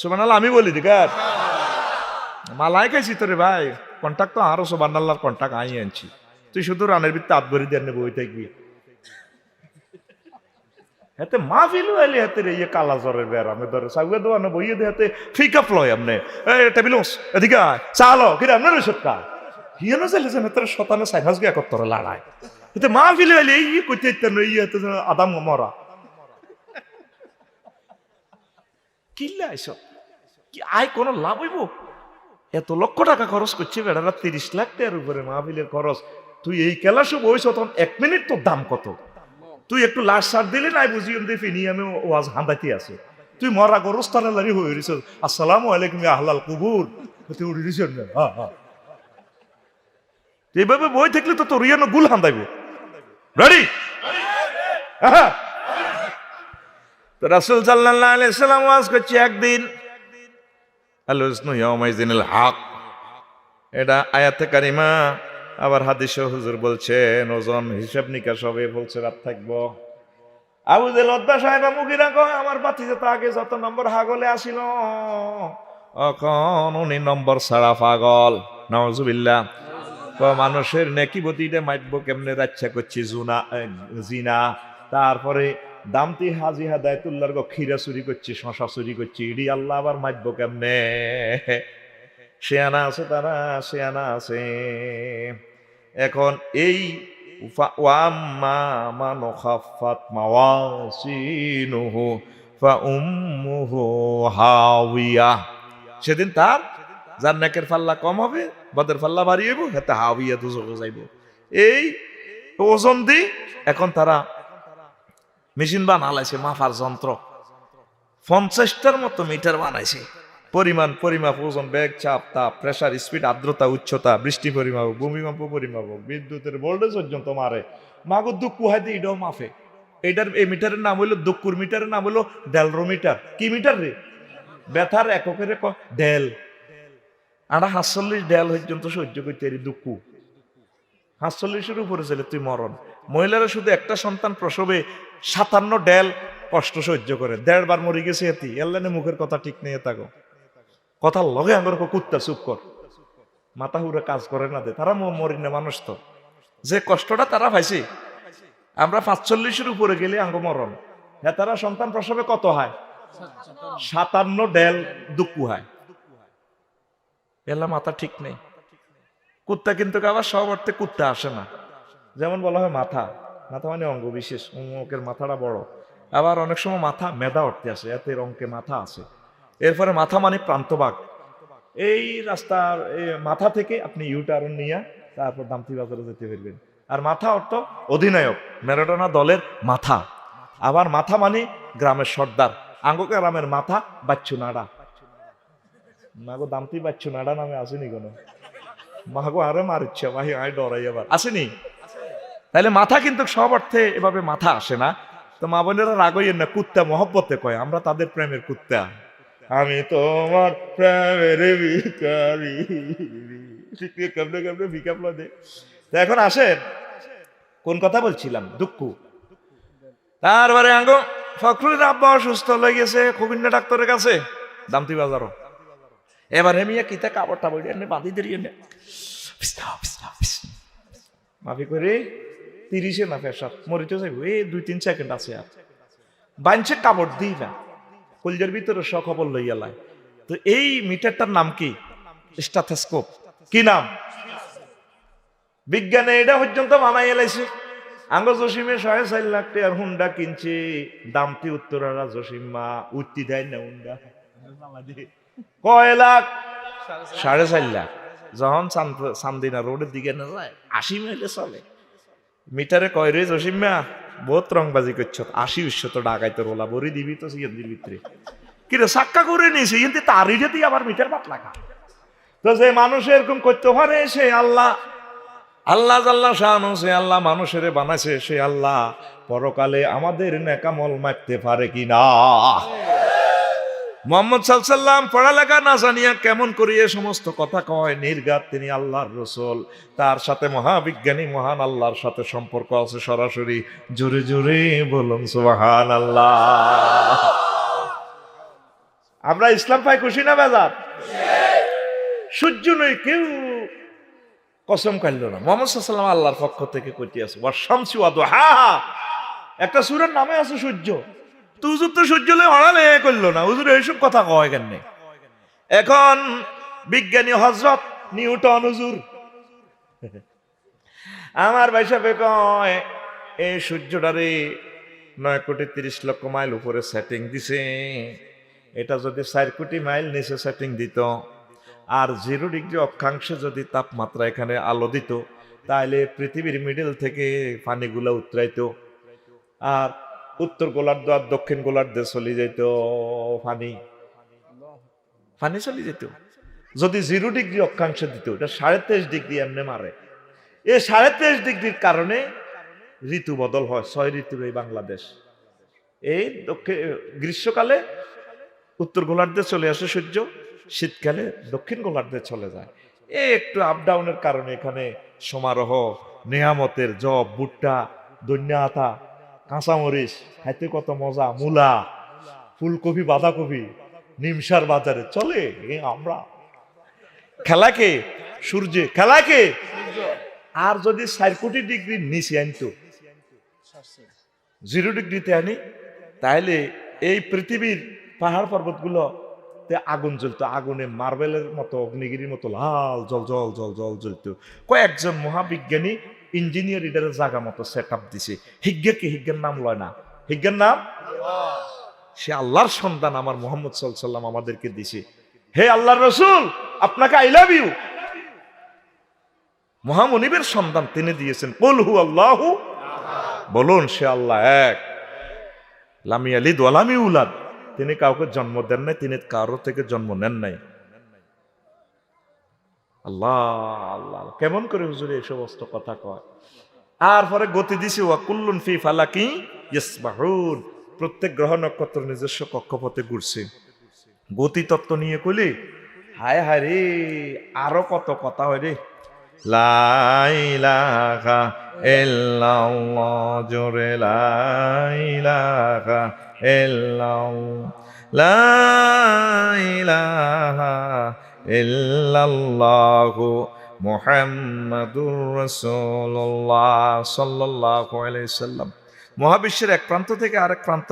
সুবানাল্লাহ আমি বলি দিকার খাইছি তোরে ভাই কন্টাক্ট তো আরও সুবানাল্লাহর কন্টাক্ট আই আনছি। তুই শুধু রানের ভিত্তে হাত ভরি দেন বই থাকবি। হাতে মা ফিলু এলি হাতে রে ইয়ে কালা জ্বরের বের আমি ধরে সাগুয়ে দোয়ানো বইয়ে দে, হাতে ফিক আপ লয় আমনে। এই এদিকে চালো কিরে আপনার সত্যা হিয়ানো চাইলেছেন তোর শতানে সাইনাস গিয়া কত লড়াই এতে মা ফিলু এলি এই কইতে ইত্যান্ন ইয়ে হাতে আদাম মরা। কিল্লা এসব কি আয় কোনো লাভ হইব? এত লক্ষ টাকা খরচ করছে বেড়ারা তিরিশ লাখ টাকার উপরে মাহফিলের খরচ। তুই এই কেলাসে বইস তখন এক মিনিট তোর দাম কত? তুই একটু লাশ সার দিলে নাই বুঝি এমনি ফিনি আমি ওয়াজ হাঁদাইতে আছে। তুই মরা গরস তারা লারি হয়ে রইছ আসসালামু আলাইকুম আহলাল কুবুর। তুই উড়ি দিছ না হ্যাঁ হ্যাঁ এইভাবে বই থাকলে তো তোর ইয়ানো গুল হাঁদাইব। রেডি হ্যাঁ। তো রাসুল সাল্লাহ আলাইসাল্লাম ওয়াজ করছে একদিন। আলোচনা ইয়ামাইজিনুল হক। এটা আয়াতে কারিমা। আবার হাদিসে হুজুর বলছেন ওজন হিসাব নিকাশ হবে বলছে রাত থাকব। যে লদ্দা সাহেব মুগিরা কয়, আমার বাতি যত আগে যত নম্বর হাগলে আসিল অখন উনি নম্বর ছাড়া পাগল। নজুবিল্লা মানুষের নেকি বতিটা মাইটব কেমনে? রাচ্ছা করছি জুনা জিনা। তারপরে দামতি হাজি হাদায়তুল্লার গো ক্ষীরা চুরি করছি, শশা চুরি করছি, ইডি আল্লাহ আবার মাইটব কেমনে? শেয়ানা আছে তারা শেয়ানা আছে। এখন এই সেদিন তার যার নেকের ফাল্লা কম হবে, বদের ফাল্লা বাড়িয়ে হেতে হাওিয়া তো যাইব। এই ওজন দি এখন তারা মেশিন বানালাইছে, মাফার যন্ত্র। পঞ্চাশটার মতো মিটার বানাইছে। পরিমাণ, পরিমাপ, ওজন, বেগ, চাপ, তাপ, প্রেসার, স্পিড, আর্দ্রতা, উচ্চতা, বৃষ্টি পরিমাপ ভূমিকম্প পরিমাপ বিদ্যুতের ভোল্টেজ পর্যন্ত মারে। মাগো দুঃখ হাইতে এটাও মাফে। এটার, এই মিটারের নাম হইল দুঃকুর মিটারের নাম হইল, ডেলরোমিটার। কি মিটার রে? ব্যথার এককের ডেল। আড়া সাতচল্লিশ ডেল পর্যন্ত সহ্য করতে দুঃখু সাতচল্লিশের উপরে ছেলে তুই মরণ। মহিলারা শুধু একটা সন্তান প্রসবে সাতান্ন ডেল কষ্ট সহ্য করে। দেড়বার মরে গেছে এতি এল্লানে মুখের কথা ঠিক নেই থাকো কথার লগে আঙ্গর কুত্তা চুপ কর। মাথা হুড়ে কাজ করে না দে। তারা মরি না মানুষ তো। যে কষ্টটা তারা পাইছে। আমরা পাঁচচল্লিশের উপরে গেলে আঙ্গ মরণ। হ্যাঁ তারা সন্তান প্রসবে কত হয়? সাতান্ন ডেল দুঃখু হয়। এলা মাথা ঠিক নেই। কুত্তা কিন্তু আবার সব অর্থে কুত্তা আসে না। যেমন বলা হয় মাথা। মাথা মানে অঙ্গ বিশেষ অঙ্কের মাথাটা বড়। আবার অনেক সময় মাথা মেধা অর্থে আসে, এতে অঙ্কে মাথা আছে এরপরে মাথা মানে প্রান্তবাগ এই রাস্তার মাথা থেকে আপনি ইউটার্ন নিয়ে তারপর দামতি বাজারে যেতে পারবেন। আর মাথা অর্থ অধিনায়ক, ম্যারাডোনা দলের মাথা। আবার মাথা মানে গ্রামের সর্দার আঙ্গ গ্রামের মাথা বাচ্চু নাড়া। মাগো দামতি বাচ্চু নাড়া নামে আসেনি কোনো। মাগো আরে মারিচ্ছে ভাই আয় ডরাই আবার। আসেনি? তাহলে মাথা কিন্তু সব অর্থে এভাবে মাথা আসে না। তো মা বোনেরা রাগইয়েন না, কুত্তা মহব্বতে কয়, আমরা তাদের প্রেমের কুত্তা। আমি তোমার প্রেমের ভিকারি কেমনে কেমনে ভিকাপলো দে। তো এখন আসেন। কোন কথা বলছিলাম? দুঃখ। তারপরে আঙ্গ ফখরুলের আব্বা অসুস্থ হয়ে গেছে খুবিন্না ডাক্তারের কাছে। দামতি বাজারও। এবার হেমিয়া কিতা কাপড়টা বই এনে বাঁধি দিয়ে এনে মাফি করে। তিরিশে না ফেসার মরিতে যাইব। এই দুই তিন সেকেন্ড আছে আর। বাঞ্চে কাপড় দিই না কলজের ভিতরে সখবর লইয়া লাই তো এই মিটারটার নাম কি? স্টাথেস্কোপ। কি নাম? বিজ্ঞানে এটা পর্যন্ত মানাই এলাইছে। আঙ্গ জসিমে সাড়ে চার লাখ টাকার হুন্ডা কিনছে। দামটি উত্তরারা জসিমা উত্তি দেয় না হুন্ডা। কয় লাখ? সাড়ে চার লাখ। যখন চান্দ- চান্দিনা রোডের দিকে না যায়, আশি মাইলে চলে। মিটারে কয় রে জসিমা বহুত রংবাজি করছ। আশি উৎস তো ডাকাইতে রোলা বরি দিবি তো সিএনজির ভিতরে। কিরে, সাক্কা করে নিয়েছে কিন্তু তারই যদি আবার মিটার বাট লাগা। তো যে মানুষ এরকম করতে পারে, সে আল্লাহ। আল্লাহ জাল্লাহ শাহানু, সে আল্লাহ মানুষের বানাইছে, সে আল্লাহ। পরকালে আমাদের নেকামল মারতে পারে কি না মোহাম্মদ সাল্লাম পড়ালেখা না জানিয়া কেমন করিয়ে সমস্ত কথা কয়? নির্গাত তিনি আল্লাহর রসুল। তার সাথে মহাবিজ্ঞানী, মহান আল্লাহর সাথে সম্পর্ক আছে সরাসরি। জোরে জোরে বলুন সুবাহান আল্লাহ আমরা ইসলাম পাই খুশি না বেজার? সূর্য নই কেউ কসম কাটল না। মোহাম্মদ সাল্লাম আল্লাহর পক্ষ থেকে কইতে আছে হা হা একটা সুরের নামে আছে সূর্য তো হুজুর তো সূর্য লয়ে হড়ালে করল না। হুজুর এইসব কথা কয় কেন এখন বিজ্ঞানী হজরত নিউটন হুজুর। আমার ভাই সাহেব কয়, এই সূর্যটারে নয় কোটি তিরিশ লক্ষ মাইল উপরে সেটিং দিছে। এটা যদি চার কোটি মাইল নিচে সেটিং দিত আর জিরো ডিগ্রি অক্ষাংশে যদি তাপমাত্রা এখানে আলো দিত তাহলে পৃথিবীর মিডল থেকে পানিগুলো উতরাইতো। আর উত্তর গোলার্ধ আর দক্ষিণ গোলার্ধে চলে যেত পানি পানি চলে যেত। যদি জিরো ডিগ্রি অক্ষাংশে দিত, এটা সাড়ে তেইশ ডিগ্রি এমনি মারে। এই সাড়ে তেইশ ডিগ্রির কারণে ঋতু বদল হয়, ছয় ঋতুর এই বাংলাদেশ। এই দক্ষিণ গ্রীষ্মকালে উত্তর গোলার্ধে চলে আসে সূর্য, শীতকালে দক্ষিণ গোলার্ধে চলে যায়। এই একটু আপ ডাউনের কারণে এখানে সমারোহ, নেয়ামতের জব, ভুট্টা দন্যা আতা কাঁচামরিচ খাইতে কত মজা, মূলা, ফুলকপি, বাঁধাকপি, নিমসার বাজারে। চলে এ আমরা। খেলাকে সূর্যে। খেলাকে আর যদি চার কোটি ডিগ্রি নিচে আনতো জিরো ডিগ্রিতে আনি তাহলে এই পৃথিবীর পাহাড় পর্বতগুলো আগুন জ্বলতো। আগুনে মার্বেলের মতো, অগ্নিগিরির মতো লাল জল জল জল জল জ্বলতো। কয়েকজন মহাবিজ্ঞানী ইঞ্জিনিয়ার এটার জায়গা মতো সেট আপ দিছে হিজ্ঞাকে হিজ্ঞার নাম লয় না। হিজ্ঞার নাম? সে আল্লাহর সন্তান আমার মোহাম্মদ সাল্লাম আমাদেরকে দিছে। হে আল্লাহর রসুল, আপনাকে আই লাভ ইউ মহামনিবের সন্তান তিনি দিয়েছেন। কলহু আল্লাহু। বলুন, সে আল্লাহ এক। লামি আলিদ ওয়ালামি উলাদ তিনি কাউকে জন্ম দেন নাই, তিনি কারও থেকে জন্ম নেন নাই। আল্লাহ আল্লাহ কেমন করে হুজুর এই সমস্ত কথা কয়? আর পরে গতি দিছে ওয়াকুল্লুন ফি ফালাকি ইয়াসবাহুন। প্রত্যেক গ্রহ নক্ষত্র নিজস্ব কক্ষপথে ঘুরছে। গতি তত্ত্ব নিয়ে কইলে, হায় হায় রে, আরও কত কথা হয় রে। লাইলাহা ইল্লাল্লাহ, জোরে লাইলাহা ইল্লাল্লাহ। লাইলাহা ইল্লাল্লাহু মুহাম্মাদুর রাসূলুল্লাহ সাল্লাল্লাহু আলাইহি সাল্লাম। মহাবিশ্বের এক প্রান্ত থেকে আরেক প্রান্ত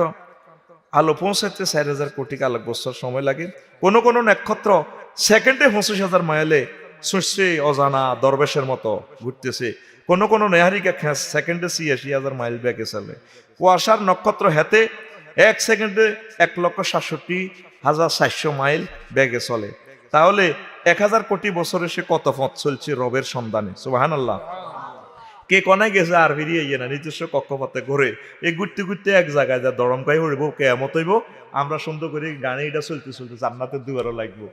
আলো পৌঁছাতে চার হাজার কোটি আলোক বছর সময় লাগে। কোনো কোনো নক্ষত্র সেকেন্ডে পঁচিশ হাজার মাইলে সুশ্রী অজানা দরবেশের মতো ঘুরতেছে। কোনো কোনো নেহারিকা খ্যাঁচ সেকেন্ডে ছিয়াশি হাজার মাইল ব্যাগে চলে। কুয়াশার নক্ষত্র হেতে এক সেকেন্ডে এক লক্ষ সাতষট্টি হাজার চারশো মাইল ব্যাগে চলে। তাহলে এক হাজার কোটি বছরে সে কত পথ চলছে রবের সন্ধানে? সুবাহান আল্লাহ কে কনে গেছে আর ফিরিয়ে ইয়ে না, নিজস্ব কক্ষপথে ঘুরে। এই ঘুরতে ঘুরতে এক জায়গায় যা দরমকাই হইব কেমত হইব, আমরা সুন্দর করে গানে এটা চলতে চলতে জান্নাতের দুয়ারও লাগবো।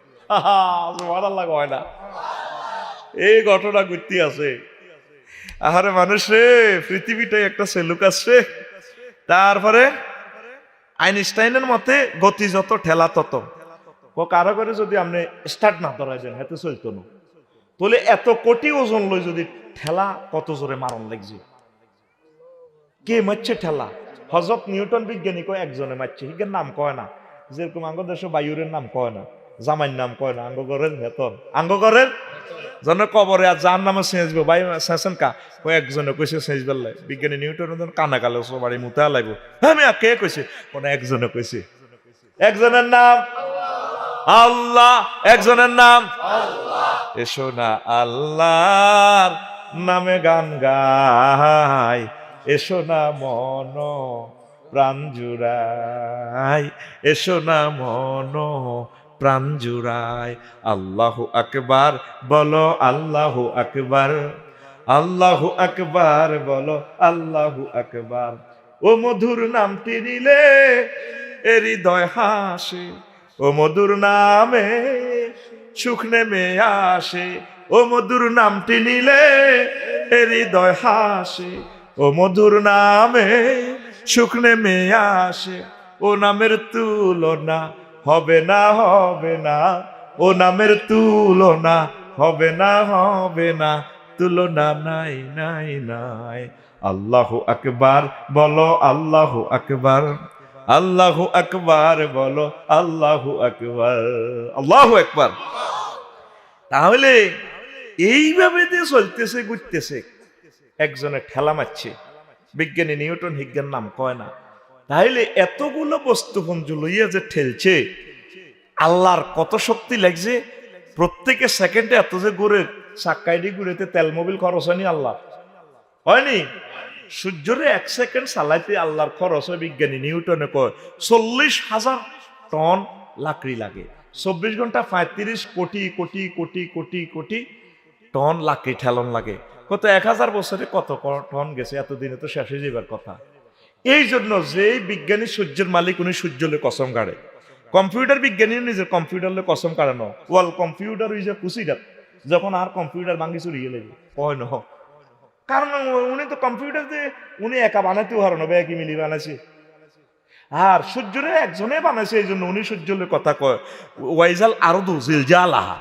আল্লাহ হয় না। এই ঘটনা ঘুরতে আছে। আহারে মানুষ পৃথিবীটাই একটা সেলুক আছে। তারপরে আইনস্টাইনের মতে গতি যত, ঠেলা তত। কারও করে যদি আপনি স্টার্ট না ধরাই দেন হাতে চলতো না। তাহলে এত কোটি ওজন লই যদি ঠেলা কত জোরে মারণ লাগছে? কে মারছে ঠেলা? হজরত নিউটন বিজ্ঞানী কয় একজনে মারছে হিগের নাম কয় না। যেরকম আঙ্গ দেশে বায়ুরের নাম কয় না জামাইর নাম কয় না আঙ্গগরের ভেতর। আঙ্গগরের জন কবরে আর যার নামে সেঁচব বাই সেঁচেন কা? কয় একজনে কইছে সেঁচ বেলাই বিজ্ঞানী নিউটন কানা কালে সবারই মুতা লাগবো। আমি কে কইছে? কোন একজনে কইছে। একজনের নাম আল্লাহ একজনের নাম? এসো না আল্লাহর নামে গান গাই। এসো না মন প্রাণ জুড়াই। এসো না মন প্রাণ জুড়াই। আল্লাহ আকবার বলো আল্লাহ আকবার। আল্লাহ আকবার বলো আল্লাহ আকবার। ও মধুর নামটি নিলে এ হৃদয় হাসে। ও মধুর নামে সুখ নেমে আসে। ও মধুর নামটি নিলে হৃদয় হাসে। ও মধুর নামে সুখ নেমে আসে। ও নামের তুলনা হবে না হবে না। ও নামের তুলনা হবে না হবে না। তুলনা নাই নাই নাই। আল্লাহ আকবার, বলো আল্লাহ আকবার। আল্লাহু আকবার বলো, আল্লাহু আকবার। আল্লাহু আকবার। তাহলে এইভাবে যে চলতেছে, ঘুরতেছে, একজনে ঠেলা মারছে, বিজ্ঞানী নিউটন হিজ্ঞান নাম কয় না। তাহলে এতগুলো বস্তুপুঞ্জ লইয়া যে ঠেলছে, আল্লাহর কত শক্তি লাগছে? প্রত্যেকে সেকেন্ডে এত যে ঘুরে সাক্কাইডি ঘুরেতে তেল মোবিল খরচ হয়নি আল্লাহ? হয়নি? সূর্যরে এক সেকেন্ড চালাইতে আল্লাহর খরচ হয় বিজ্ঞানী নিউটনে কয়, চল্লিশ হাজার টন লাকড়ি লাগে। চব্বিশ ঘণ্টা পঁয়ত্রিশ কোটি কোটি কোটি কোটি কোটি টন লাকড়ি ঠেলন লাগে। কত এক হাজার বছরে কত টন গেছে? এতদিনে তো শেষ হয়ে যাবার কথা। এই জন্য যেই বিজ্ঞানী সূর্যের মালিক, উনি সূর্যলে কসম কাড়ে। কম্পিউটার বিজ্ঞানী নিজের কম্পিউটারলে কসম কাড়ানো ওয়াল কম্পিউটার ওই যে কুচিটাত যখন আর কম্পিউটার ভাঙ্গি চুরিয়ে লেগে কয় নহ কারণ উনি তো কম্পিউটার দিয়ে উনি একা বানাতেও হারানো একই মিলি বানাইছে। আর সূর্যরে একজনে বানাইছে, এই জন্য উনি সূর্যের কথা কয় ওয়াইজাল আরদু জিলজা আলাহা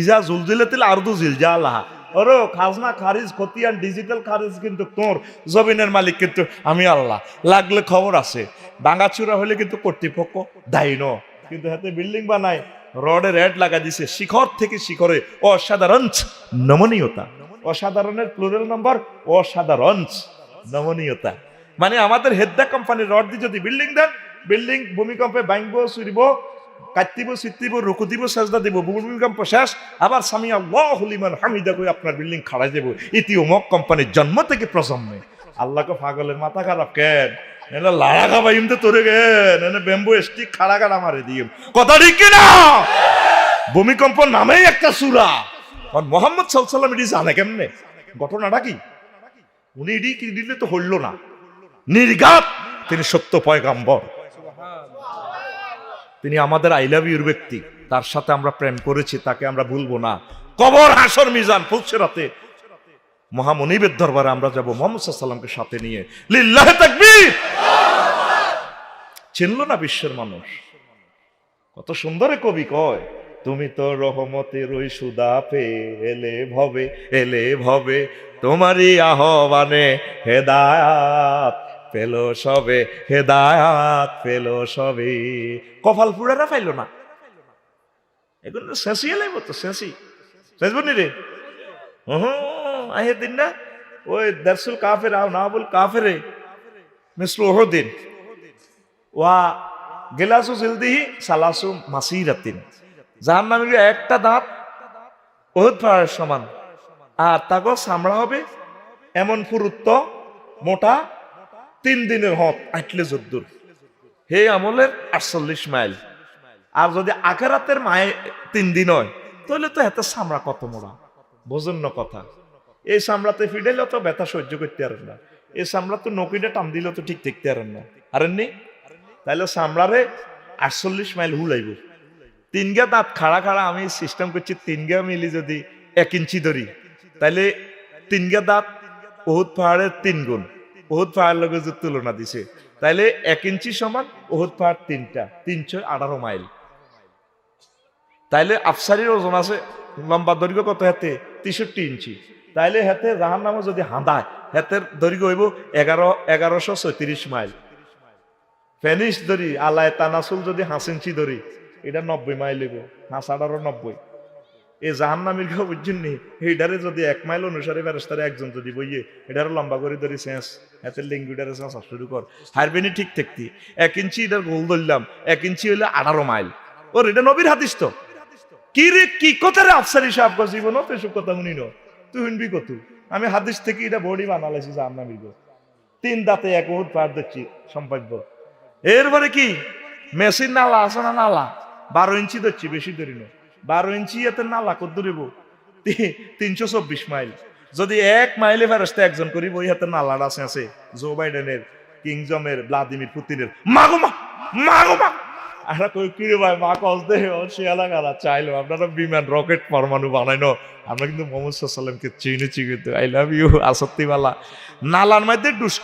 ইজা জুলজিলাতিল আরদু জিলজা আলাহা ওরো খাজনা খারিজ, খতিয়ান ডিজিটাল খারিজ কিন্তু তোর, জমিনের মালিক কিন্তু আমি আল্লাহ। লাগলে খবর আছে, ভাঙাচুরা হলে কিন্তু কর্তৃপক্ষ দায়ী ন। কিন্তু হাতে বিল্ডিং বানায়, রডে রেড লাগা দিছে, শিখর থেকে শিখরে অসাধারণ নমনীয়তা। অসাধারণের প্লুরাল নম্বর অসাধারণ নমনীয়তা। মানে আমাদের হেদ্দা কোম্পানির রড দিয়ে যদি বিল্ডিং দেন বিল্ডিং ভূমিকম্পে ভাঙবো, চুরিব, কাটিব চিতিব রুকু দিব সাজদা দিব, ভূমিকম্প শেষ, আবার স্বামী আল্লাহ হলিমান হামিদা কই আপনার বিল্ডিং খাড়াই দেব। ইতি অমক কোম্পানির জন্ম থেকে প্রজন্মে। আল্লাহকে পাগলের মাথা খারাপ কেন? এনে লাড়া খাবা ইমতে তোরে গেন এনে বেম্বু স্টিক খাড়া খাড়া মারে দিম। কথা ঠিক কিনা? ভূমিকম্প নামেই একটা সুরা। মোহাম্মদ সাল্লাম এটি জানে কেমনে? ঘটনাটা কি? উনি এটি কি দিলে তো হইল না। নির্ঘাত তিনি সত্য পয়গাম্বর। তিনি আমাদের আই ইউর ব্যক্তি। তার সাথে আমরা প্রেম করেছি, তাকে আমরা ভুলবো না। কবর, হাসর, মিজান ফুলছে রাতে মহামনিবের দরবারে আমরা যাব মোহাম্মদ সাল্লামকে সাথে নিয়ে। লিল্লাহ তাকবীর! চিনল না বিশ্বের মানুষ? কত সুন্দরে কবি কয়। তুমি তো রহমতের ওই সুদা পে এলে ভবে এলে ভবে। তোমারই আহ্বানে হেদায়াত পেল সবে, হেদায়াত পেল সবে। কপাল পুরারা পাইল না। এখন শেষই এলাই তো, শেষই। শেষ বনি রে? আহে দিন না? ওই দরসুল কাফের আও না বল কাফেরে মিসলু ওহদিন। ওয়া গেলাসু জিলদিহি সালাসু মাসিরাতিন। যার নামে একটা দাঁত ওহুদ পাহাড়ের সমান। আর তাকে চামড়া হবে এমন পুরুত্ব, মোটা, তিন দিনের হত আটলে যদ্দুর। হে আমলের আটচল্লিশ মাইল। আর যদি আখেরাতের মায়ে তিন দিন হয়, তাহলে তো এত চামড়া কত মোড়া? বোঝেন না কথা। এই চামড়াতে ফিডেলে তো ব্যথা সহ্য করতে পারেন না। এই চামড়া তো নকিটা টান দিলে তো ঠিক দেখতে পারেন না। আরেননি তাইলে চামড়ারে আটচল্লিশ মাইল হুলাইব। তিন গা দাঁত খাড়া খাড়া আমি সিস্টেম করছি তিন গা মিলি যদি এক ইঞ্চি ধরি, তাইলে তিন গা দাঁত বহুত পাহাড়ের তিন গুণ বহুত পাহাড়ের লগে যে তুলনা দিছে, তাইলে এক ইঞ্চি সমান বহুত পাহাড় তিনটা তিনশো আঠারো মাইল। তাইলে আফসারির ওজন আছে, লম্বা দৈর্ঘ্য কত হাতে তেষট্টি ইঞ্চি। তাইলে হাতে জাহান নামে যদি হাঁদায় হাতের দৈর্ঘ্য হইব এগারো, এগারোশো ছয়ত্রিশ মাইল। ফেনিস ধরি আলায় তানাসুল যদি হাঁস ইঞ্চি ধরি এটা নব্বই মাইল হইব আঠারো নব্বই। এই জাহান্নামির কেউ বুঝছেন নি? এইটারে যদি এক মাইল অনুসারে বেরস্তারে একজন যদি বইয়ে এটারে লম্বা করে ধরি শেষ এতে লিঙ্গুটারে শেষ শুরু কর। হারবেনি ঠিক থাকতি। এক ইঞ্চি এটার গোল ধরলাম, এক ইঞ্চি হইলে আঠারো মাইল। ওর এটা নবীর হাদিস তো। কি রে, কি কথা রে আফসারি সাহেব গো জীবন তো এসব কথা শুনি ন। তুই শুনবি কত? আমি হাদিস থেকে এটা বডি বানালাইছি জাহান্নামির গো। তিন দাঁতে এক বহুত পার দেখছি সম্ভাব্য। এরপরে কি? মেশিন নালা আছে না নালা? বারো ইঞ্চি ধরছি, বেশি ধরি না। বারো ইঞ্চি এতে নালা কত ধরিব? তিনশো চব্বিশ মাইল। যদি এক মাইলে ফেরস্তে একজন করিব, ওই হাতে নালার আছে আছে। জো বাইডেনের কিংজমের ভ্লাদিমির পুতিনের। মাগো মা মাগো মা! ভাই, মা দে চাইলো, আপনারা বিমান, রকেট আমরা কিন্তু আই লাভ ইউ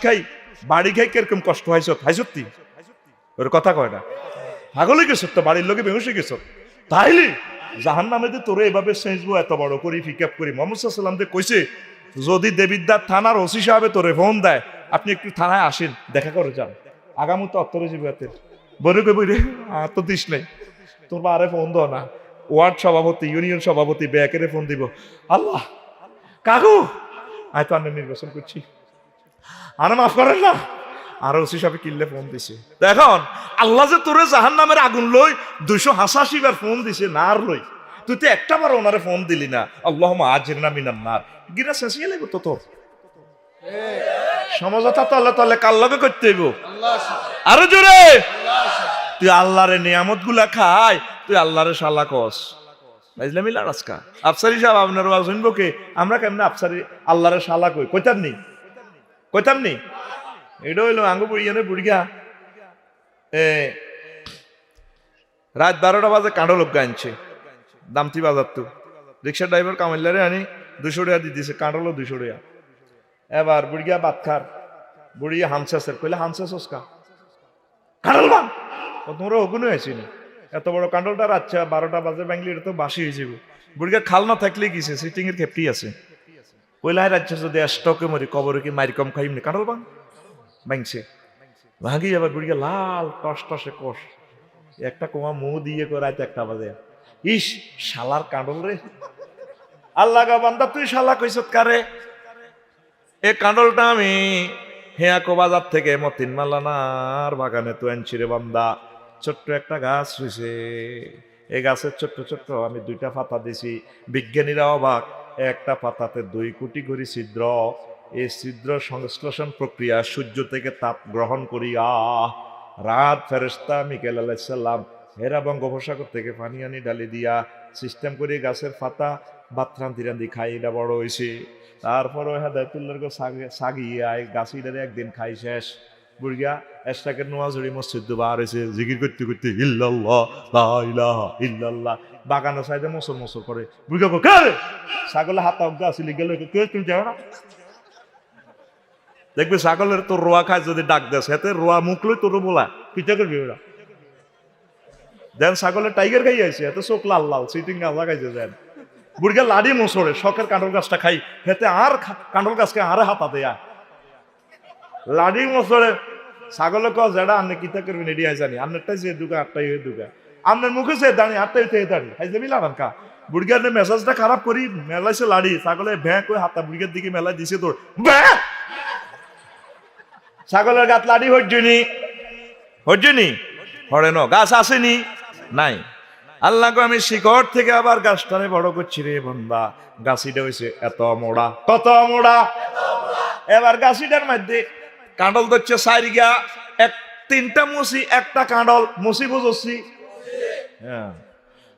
খাই, বাড়ি খাই কীরকম কষ্ট হয়েছ হাই সত্যি? ওর কথা কয় না। পাগলে গেছ, তো বাড়ির লোকে বেহুসে গেছ। তাইলে জাহান নামে তোরে এভাবে সেঁচবো এত বড় করি পিক আপ করি। মোহাম্মদ সাল্লাম কইছে, যদি দেবিদ্যার থানার ওসি সাহেবে তোরে ফোন দেয়, আপনি একটু থানায় আসেন, দেখা করে যান। আগামী তো অত্তর জীবাতের বলে কই, বইরে, আর তো দিস নাই। তোর বারে ফোন দাও না। ওয়ার্ড সভাপতি, ইউনিয়ন সভাপতি, ব্যাকেরে ফোন দিব। আল্লাহ, কাকু! আয় তো আমি নির্বাচন করছি। আর মাফ করেন না। আর ওসি সাহেব কিনলে ফোন দিছে। তো এখন আল্লাহ যে তোরে জাহান নামের আগুন লই দুইশো হাসাশি বার ফোন দিছে না আর লই। তুই তো একটা বার ওনারে ফোন দিলি না। আল্লাহ আজের না মিনার নার। গিরা শেষিয়ে লাগবে তো তোর। সমঝোতা তলে তলে কার লগে করতে হইব? আরও জোরে। তুই আল্লাহরে নিয়ামতগুলা খাই, তুই আল্লাহরে শালা কস। বুঝলে মিলা রাস্কা আফসারি সাহেব, আপনার শুনব কে? আমরা কেমনে আফসারি আল্লাহরে শালা কই? কইতাম নি? কইতাম নি? এটা হইল আঙ্গু বুড়িয়ানে বুড়িয়া এ রাত বারোটা বাজে কাঁডো লোক আনছে দামতি বাজার তো রিক্সা ড্রাইভার কামাইলারে আনি দুশো টাকা দিয়ে দিছে কাঁডলো দুশো টাকা এবার বুড়িয়া বাদ খার বুড়িয়া হামসাসের কইলে হামসাসকা কাঁডল বান তোমরা ওগুলো হয়েছিল এত বড় কাঁডলটা আচ্ছা বারোটা বাজে ব্যাংলি এটা তো বাসি হয়ে যাবে বুড়িয়া খাল না থাকলে গেছে সিটিং এর খেপটি আছে কইলা রাজ্য যদি স্টকে মরি কবরে কি মারি কম খাইমনি কাঁডল বান ভাঙছে। ভাঙি আবার বুড়িয়া লাল টস টসে কষ। একটা কোমা মু দিয়ে করাইতে একটা বাজে। ইস, শালার কাঁডল রে। আল্লাহ বান্দা, তুই শালা কইছত কারে? এ কাঁডলটা আমি হেয়াকো বাজার থেকে মতিন মালানার বাগানে তো আনছি রে বান্দা। ছোট্ট একটা গাছ হয়েছে এই গাছের ছোট্ট ছোট্ট আমি দুইটা পাতা দিছি। বিজ্ঞানীরা অবাক, একটা পাতাতে দুই কোটি করে ছিদ্র। এই ছিদ্র সংশ্লেষণ প্রক্রিয়া সূর্য থেকে তাপ গ্রহণ করিয়া রাত ফেরেস্তা মিকেল আলাইসাল্লাম হেরা বঙ্গোপসাগর থেকে পানি আনি ডালি দিয়া সিস্টেম করে গাছের পাতা বাত্রান্তি রান্দি খাই এটা বড় হয়েছে তারপরে হেদায়তুল্লার সাগিয়ে আয় গাছিটারে একদিন খাই শেষ। বুড়িয়া, এসটাকে নোয়াজুড়ি মসজিদ বার হয়েছে জিকির করতে করতে, ইল্লাল্লাহ ইলাহা ইল্লাল্লাহ। বাগানের সাইডে মসর মসর করে। বুড়িয়া কে ছাগলে হাত অজ্ঞা আসলে গেল কে তুমি যাও না? দেখবি ছাগলের তোর রোয়া খায় যদি ডাক দেস হেতে রোয়া মুখ লই তোর বলা, পিঠা করবি ওরা দেন ছাগলের টাইগার খাই আছে এত চোখ লাল লাল সিটিং গাছ লাগাইছে দেন। বুড়িয়া লাড়ি মোসরে শখের কাঁঠাল গাছটা খাই হেতে আর কাঁঠাল গাছকে আরে হাতা দেয়া। লাড়ি মোসরে ছাগলে ক যেটা আন্নে কিতা করবেন এডি জানি। আন্নেরটাই যে দুগা, আটটাই হয়ে দুগা। আপনার মুখে সে দাঁড়ি, আটটাই হয়ে দাঁড়ি। হাইজে মিলা রানকা বুড়িয়ার মেজাজটা খারাপ করি, মেলাইছে লাড়ি। ছাগলে ভ্যাঁ কই হাতা বুড়িয়ার দিকে মেলাই দিছে তোর। ভ্যাঁ ছাগলের গাত লাড়ি হজ্জনি। হজ্জনি? হরে ন, গাছ আসেনি? নাই। আল্লাহ আমি শিকড় থেকে আবার গাছটারে বড় করছি রে বন্ধা গাছিটা হয়েছে এত মোড়া। কত মোড়া? এবার গাছিটার মধ্যে কাঁডল ধরছে সাইরিগা। এক, তিনটা মুসি, একটা কাঁডল। মুসি বুঝছি হ্যাঁ।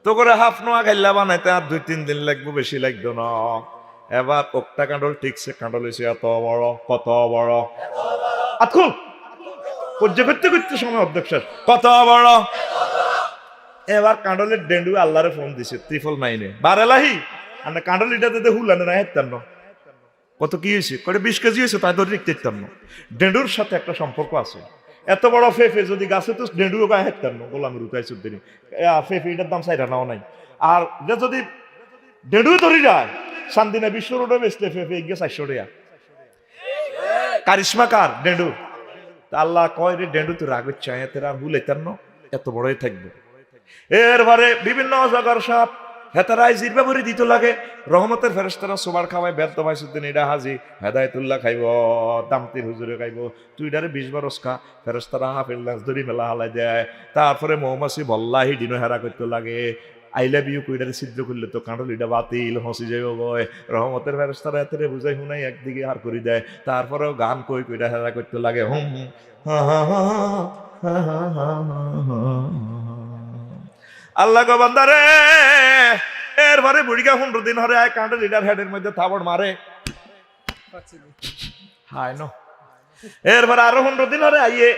তো করে হাফ নোয়া খাইলা বানাইতে আর দুই, তিন দিন লাগবে, বেশি লাগতো না। এবার একটা কাঁডল ঠিকছে, কাঁডল হয়েছে এত বড়, কত বড়? আতকুল পর্য করতে করতে সময় অধ্যক্ষ কত বড়? এবার কাঁডলের ডেন্ডু আল্লাহরে ফোন দিছে ত্রিফল নাইনে বারেলাহি আর না কাঁডল এটা দিতে হুলানে না হেতাম না। কত কি হয়েছে কয়ে বিশ কেজি হয়েছে তাই ধরে দেখতে ইত্যাম না। ডেন্ডুর সাথে একটা সম্পর্ক আছে। এত বড় ফেফে যদি গাছে তো ডেন্ডুও গায়ে হেতাম না গোলামের উঠাই চুদ্দিনি ফেফে এটার দাম চাইরা নাও নাই। আর যদি ডেন্ডু ধরে যায় শান্তিনা বিশ্ব রোডে বেচলে ফেফে গিয়ে চারশো টাকা কারিশ্মা কার? ডেন্ডু আল্লাহ কয় রে ডেন্ডু তো রাগ হচ্ছে? আয় তেরা ভুল এতার এত বড়ই থাকবে। এরপরে বিভিন্ন অজাগর সাপ হেতারাই দিত লাগে। রহমতের সোবার খাওয়ায় ভাইসুদ্দিন এটা হাজি, হেদায়তুল্লাহ খাইব, দামতির হুজুরে খাইব। তুই বিশ বারস খা। ফেরেস্তারা হাফিল ধরি মেলা হালাই দেয়। তারপরে মৌমাছি বল্লাহি দিনও হেরা করতে লাগে। আই লাভ ইউ কুইডারে সিদ্ধ করলে তো কাঁটলিটা বাতিল হসি যাইব বয়। রহমতের ফেরস্তারা এতে বুঝাই শুনাই একদিকে হার করি দেয়। তারপরেও গান কই কুইডা হেরা করতে লাগে হুম আল্লাহ গো বান্দারে এরপরে বুড়িকা পনেরো দিন হরে আয় কাঁটল লিডার হেডের মধ্যে থাবড় মারে। হায় ন। এরপরে আরও পনেরো দিন হরে আইয়ে।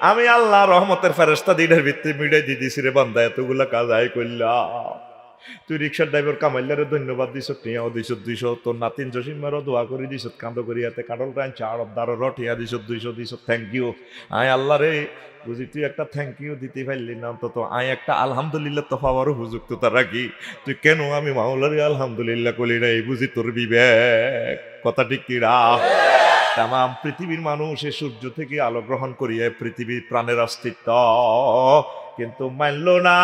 আমি আল্লাহ রহমতের ফেরেস্তা দিনের ভিত্তি মিডাই দিয়ে দিছি রে বান্দা, এতগুলা কাজ আয় করলাম তুই রিক্সার ড্রাইভার কামাইলারে ধন্যবাদ দিছ, টিয়াও দিছ দুইশ, তোর নাতিন জসিমারও দোয়া করে দিছ করি হাতে কাডল টাইন চার অবদারও টিয়া দিছ, দুইশ দিছ থ্যাংক ইউ আয় আল্লাহ রে, বুঝি তুই একটা থ্যাংক ইউ দিতে পারলি না, অন্তত আয় একটা আলহামদুলিল্লাহ তো পাওয়ারও সুযোগ তো তার রাখি। তুই কেন আমি মাওলারে আলহামদুলিল্লাহ করি নাই বুঝি তোর বিবেক। কথা ঠিক কিরা তাম পৃথিবীর মানুষ এ সূর্য থেকে আলো গ্রহণ করিয়া পৃথিবীর প্রাণের অস্তিত্ব। কিন্তু মানল না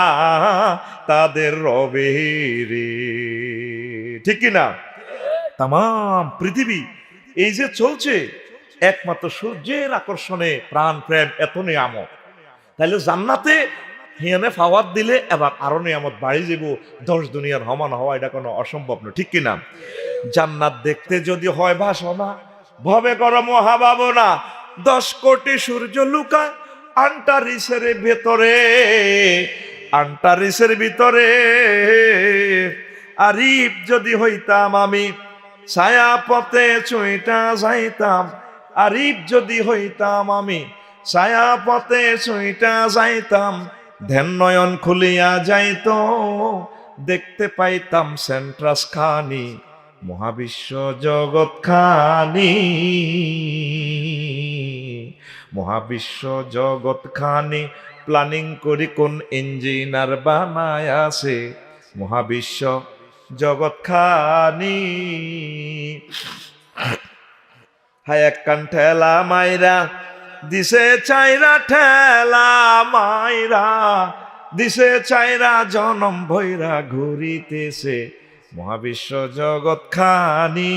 তাদের রবে রে ঠিক না? তাম পৃথিবী, এই যে চলছে, একমাত্র সূর্যের আকর্ষণে প্রাণ, প্রেম এত নিয়ামত। তাহলে জান্নাতে হিয়ানে ফাওয়াত দিলে এবার আরও নিয়ামত বাড়ি যাব দশ দুনিয়ার সমান হওয়া এটা কোনো অসম্ভব নয়। ঠিক কিনা জান্নাত দেখতে যদি হয় ভাষণা ভবে কর মহাভাবনা। দশ কোটি সূর্য লুকায় আন্টারিসের ভেতরে, আন্টারিসের ভিতরে। আরিফ যদি হইতাম আমি, ছায়া পথে চুইটা যাইতাম। আরিফ যদি হইতাম আমি, ছায়া পথে চুইটা যাইতাম। ধ্যান নয়ন খুলিয়া যাইত, দেখতে পাইতাম সেন্ট্রাস খানি। মহাবিশ্ব জগৎ খানি। মহাবিশ্ব জগৎ খানি প্ল্যানিং করি কোন ইঞ্জিনার বানায় আছে মহাবিশ্ব জগৎ খানি। হায় এক কান ঠেলা মাইরা, দিছে চাইরা ঠেলা মাইরা, দিছে চাইরা জনম ভৈরা ঘুরিতেছে। মহাবিশ্ব জগৎ খানি।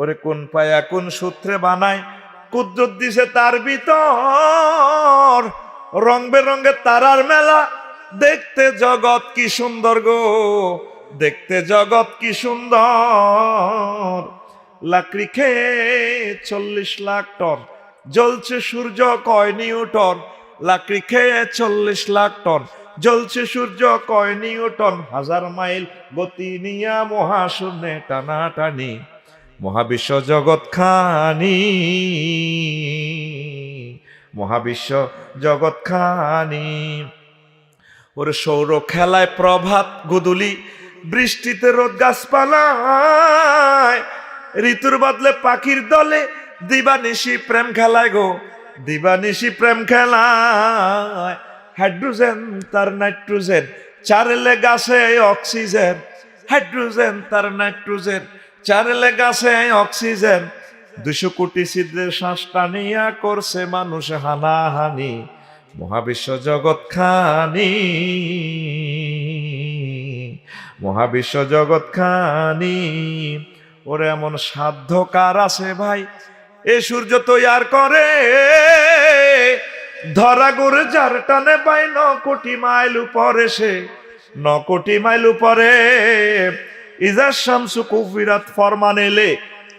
ওরে কোন পায়া, কোন সূত্রে বানায়? কুদ্রত দিছে তার ভিতর। রং বেরঙ্গের তারার মেলা। দেখতে জগৎ কি সুন্দর গো, দেখতে জগৎ কি সুন্দর। লাকড়ি খেয়ে চল্লিশ লাখ টন, জ্বলছে সূর্য কয় নিউটন। লাকড়ি খেয়ে চল্লিশ লাখ টন জ্বলছে সূর্য, কয় নিউটন, হাজার মাইল। গতি নিয়া মহাশূন্যে টানাটানি। মহাবিশ্ব জগৎ খানি। মহাবিশ্ব জগৎ খানি। ওরে সৌর খেলায় প্রভাত গুদুলি, বৃষ্টিতে রোদ গাছপালায়। ঋতুর বদলে পাখির দলে দিবানিশি প্রেম খেলায় গো, দিবানিশি প্রেম খেলায়। হাইড্রোজেন তার নাইট্রোজেন, চারেলে গাছে অক্সিজেন। হাইড্রোজেন তার নাইট্রোজেন, চারেলে গাছে অক্সিজেন। দুশো কোটি সিদ্ধের শ্বাস টানিয়া করছে মানুষ হানাহানি, মহাবিশ্ব জগৎ খানি। মহাবিশ্ব জগৎ খানি। ওরে এমন সাধ্য কার আছে ভাই, এ সূর্য তৈয়ার করে। ধরা গড়ে যার টানে পাই ন কোটি মাইল উপরে সে, ন কোটি মাইল উপরে। ইজার শামসু কুফিরাত ফরমান এলে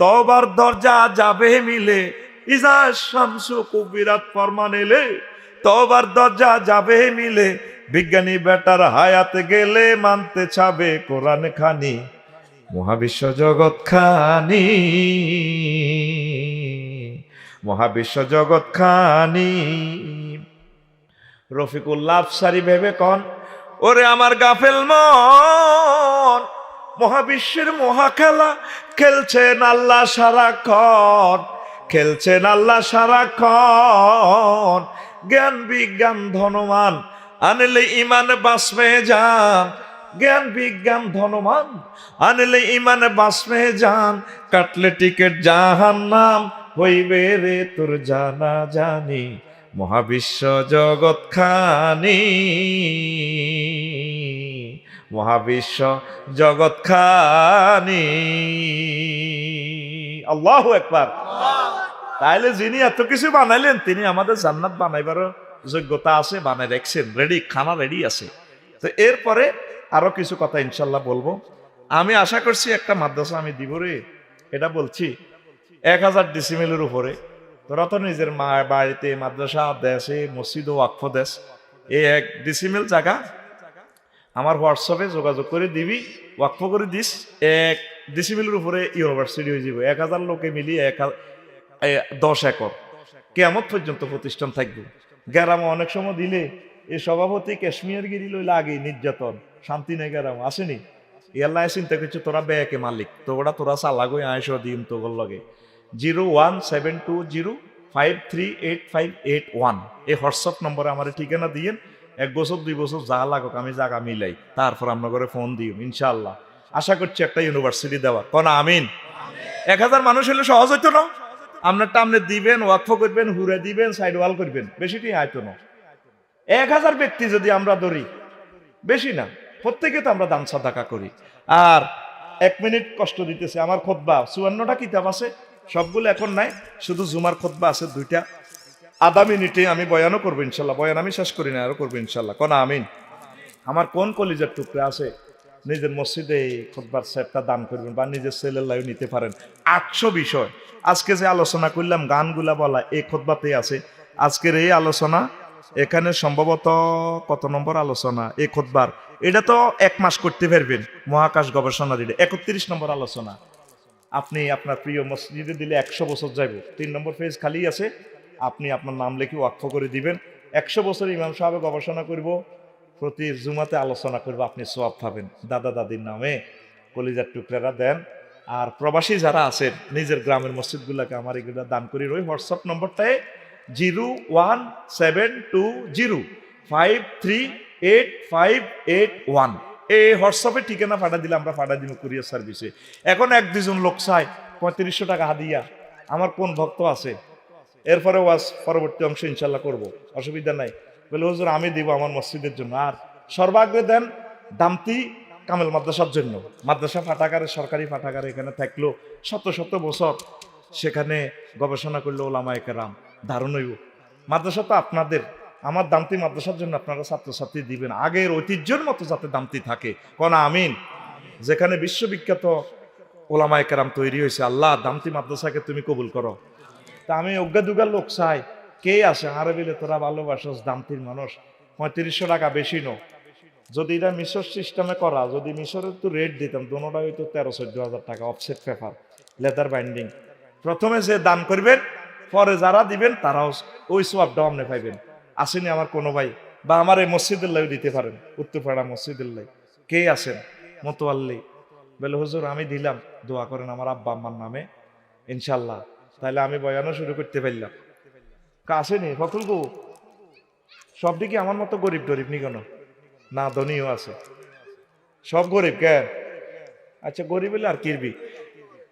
তবার দরজা যাবে মিলে। ইজার শামসু কুফিরাত ফরমান এলে তবার দরজা যাবে মিলে। বিজ্ঞানী বেটার হায়াতে গেলে মানতে চাবে কোরআন খানি, মহাবিশ্ব জগৎ খানি। মহাবিশ্ব জগৎ খানি। রফিকুল্লাহ আফসারি ভেবে কন, ওরে আমার গাফেল মন, মহাবিশ্বের মহা খেলা খেলছেন আল্লাহ সারাক্ষণ খেলছেন আল্লাহ সারাক্ষণ। জ্ঞান, বিজ্ঞান ধনমান আনলে ইমান বাঁচবে যান জ্ঞান, বিজ্ঞান ধনমান আনলে ইমান বাঁচবে যান কাটলে টিকেট জাহান নাম হইবে রে তোর জানা জানি, মহাবিশ্ব জগৎ খানি। মহাবিশ্ব জগৎ খানি। আল্লাহ একবার তাইলে যিনি এত কিছু বানাইলেন, তিনি আমাদের জান্নাত বানাইবারও যোগ্যতা আছে, বানাই রাখছেন রেডি খানা রেডি আছে। তো এরপরে আরও কিছু কথা ইনশাল্লাহ বলব। আমি আশা করছি একটা মাদ্রাসা আমি দিব রে, এটা বলছি এক হাজার ডিসিমেলের উপরে। তোরা তো নিজের মা, বাড়িতে, মাদ্রাসা, দেশে, মসজিদ ও ওয়াকফ দেশ। এই এক ডিসিমেল জায়গা আমার হোয়াটসঅ্যাপে যোগাযোগ করে দিবি, ওয়াকফ করে দিস, এক ডিসিমেলের উপরে ইউনিভার্সিটি হয়ে যাবে। এক হাজার লোকে মিলিয়ে এক দশ একর। কেমন পর্যন্ত প্রতিষ্ঠান থাকবে। গ্যারামে অনেক সময় দিলে এই সভাপতি কাশ্মীর গিরি লইলে আগে নির্যাতন, শান্তি নেই গ্যারাম আসেনি? ইয়াল্লাহ, চিন্তা করছে তোরা বেয়াকে মালিক, তোরা তোরা চালাগই আয়সো দিন তোর লগে। Zero one seven two zero five three eight five eight one. এই হোয়াটসঅ্যাপ নম্বরে আমার ঠিকানা দিয়েন। এক বছর দুই বছর যা লাগুক, আমি জায়গা মিলাই তারপর আপনার ফোন দিও ইনশাআল্লাহ। আশা করছি একটা ইউনিভার্সিটি দেওয়া কোন, আমিন। এক হাজার মানুষ হলে সহজ হইতো না? আপনারটা আপনি দিবেন, ওয়াকফ করবেন, হুরে দিবেন, সাইড ওয়াল করবেন। বেশিটি আয়তো না। এক হাজার ব্যক্তি যদি আমরা ধরি, বেশি না। প্রত্যেকে তো আমরা দান সাদাকা করি। আর এক মিনিট কষ্ট দিতেছে আমার খোদবা। চুয়ান্নটা কিতাব আছে সবগুলো এখন নাই, শুধু জুমার খোদবা আছে দুইটা। আধা মিনিটে আমি বয়ানও করব ইনশাল্লাহ। বয়ান আমি শেষ করি না, আরও করব ইনশাল্লাহ। কোন, আমিন। আমার কোন কলিজার টুকরা আছে? নিজের মসজিদে খোদবার সেটটা দান করবেন বা নিজের ছেলের লাইও নিতে পারেন। আটশো বিষয়। আজকে যে আলোচনা করলাম, গানগুলা বলা এই খোদবাতেই আছে। আজকের এই আলোচনা, এখানে সম্ভবত কত নম্বর আলোচনা? এই খোদবার। এটা তো এক মাস করতে পারবেন, মহাকাশ গবেষণা দিলে। একত্রিশ নম্বর আলোচনা। আপনি আপনার প্রিয় মসজিদে দিলে একশো বছর যাইব। তিন নম্বর ফেজ খালি আছে। আপনি আপনার নাম লিখে ওয়াক্ফ করে দিবেন। একশো বছর ইমাম সাহেব গবেষণা করব। প্রতি জুমাতে আলোচনা করব, আপনি সোয়াব পাবেন। দাদা দাদির নামে কলিজার টুকরারা দেন। আর প্রবাসী যারা আছেন, নিজের গ্রামের মসজিদগুলোকে আমার এগুলো দান করি রই। WhatsApp নম্বরটায় zero one seven two zero five three eight five eight one. এই হোয়াটসঅ্যাপে ঠিকানা পাঠা দিলে আমরা পাঠা দিব কুরিয়ার সার্ভিসে। এখন এক দুজন লোক চায়, পঁয়ত্রিশশো টাকা হাদিয়া। আমার কোন ভক্ত আছে? এরপরে ওয়াজ পরবর্তী অংশ ইনশাল্লাহ করব। অসুবিধা নাই। বলে, হুজুর, আমি দিব আমার মসজিদের জন্য। আর সর্বাগ্রে দেন দামতি কামেল মাদ্রাসার জন্য। মাদ্রাসা ফাটাগারে সরকারি ফাটাগারে এখানে থাকল শত শত বছর। সেখানে গবেষণা করল ওলামা একেরাম হইব। মাদ্রাসা তো আপনাদের। আমার দামতি মাদ্রাসার জন্য আপনারা ছাত্রছাত্রী দিবেন। আগের ঐতিহ্যের মতো যাতে দামতি থাকে। কোন আমিন? যেখানে বিশ্ববিখ্যাত ওলামা একেরাম তৈরি হয়েছে। আল্লাহ দামতি মাদ্রাসাকে তুমি কবুল করো। তা আমি অজ্ঞা দুগার লোক চাই। কে আসে? আরে বিলে, তোরা ভালোবাসস, দামতির মানুষ। পঁয়ত্রিশশো টাকা বেশি নো যদি এটা মিশর সিস্টেমে করা, যদি মিশরের তো রেট দিতাম দোনোটাই হয়তো তেরো, চোদ্দ হাজার টাকা অফসেট পেপার লেদার বাইন্ডিং প্রথমে যে দান করবেন, পরে যারা দিবেন, তারাও ওই সোয়াবটাও আপনি পাইবেন। আসেনি আমার কোনো ভাই, বা আমার এই মসজিদের লাই দিতে পারেন, উত্তরপাড়া মসজিদের কে আছেন? মতোয়াল্লি। বলে, হুজুর, আমি দিলাম, দোয়া করেন আমার আব্বা আম্মার নামে ইনশাল্লাহ তাহলে আমি বয়ানও শুরু করতে পারলাম। কা, আসেনি? ফকুল গো সব দিকে আমার মতো গরিব গরিব নি কেন? না, ধনীও আছে। সব গরিব কেন আচ্ছা গরিব হলে আর কিরবি?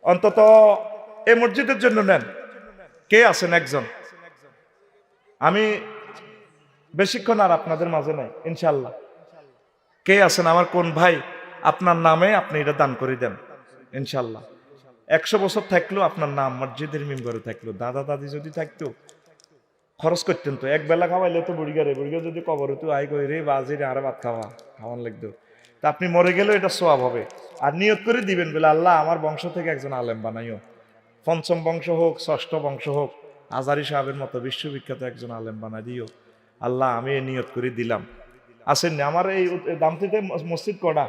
অন্তত এই মসজিদের জন্য নেন। কে আছেন একজন? আমি বেশিক্ষণ আর আপনাদের মাঝে নাই ইনশাল্লাহ কে আছেন? আমার কোন ভাই? আপনার নামে আপনি এটা দান করে দেন ইনশাল্লাহ একশো বছর থাকল আপনার নাম মসজিদের মেম্বারে থাকল। দাদা দাদি যদি থাকতো, খরচ করতেন তো। এক বেলা খাওয়াইলে তো বুড়িগারে বুড়িগা যদি কবর তো আই কই রে, বাজি রে, আরে ভাত খাওয়া, খাওয়ান লাগতো। তা আপনি মরে গেলেও এটা সোয়াব হবে। আর নিয়ত করে দিবেন, বলে আল্লাহ, আমার বংশ থেকে একজন আলেম বানাইও। পঞ্চম বংশ হোক, ষষ্ঠ বংশ হোক, আজারি সাহেবের মতো বিশ্ববিখ্যাত একজন আলেম বানাই দিও। আল্লাহ আমি নিয়ত করে দিলাম। আসেননি। আমার এই দামতিতে মসজিদ কটা?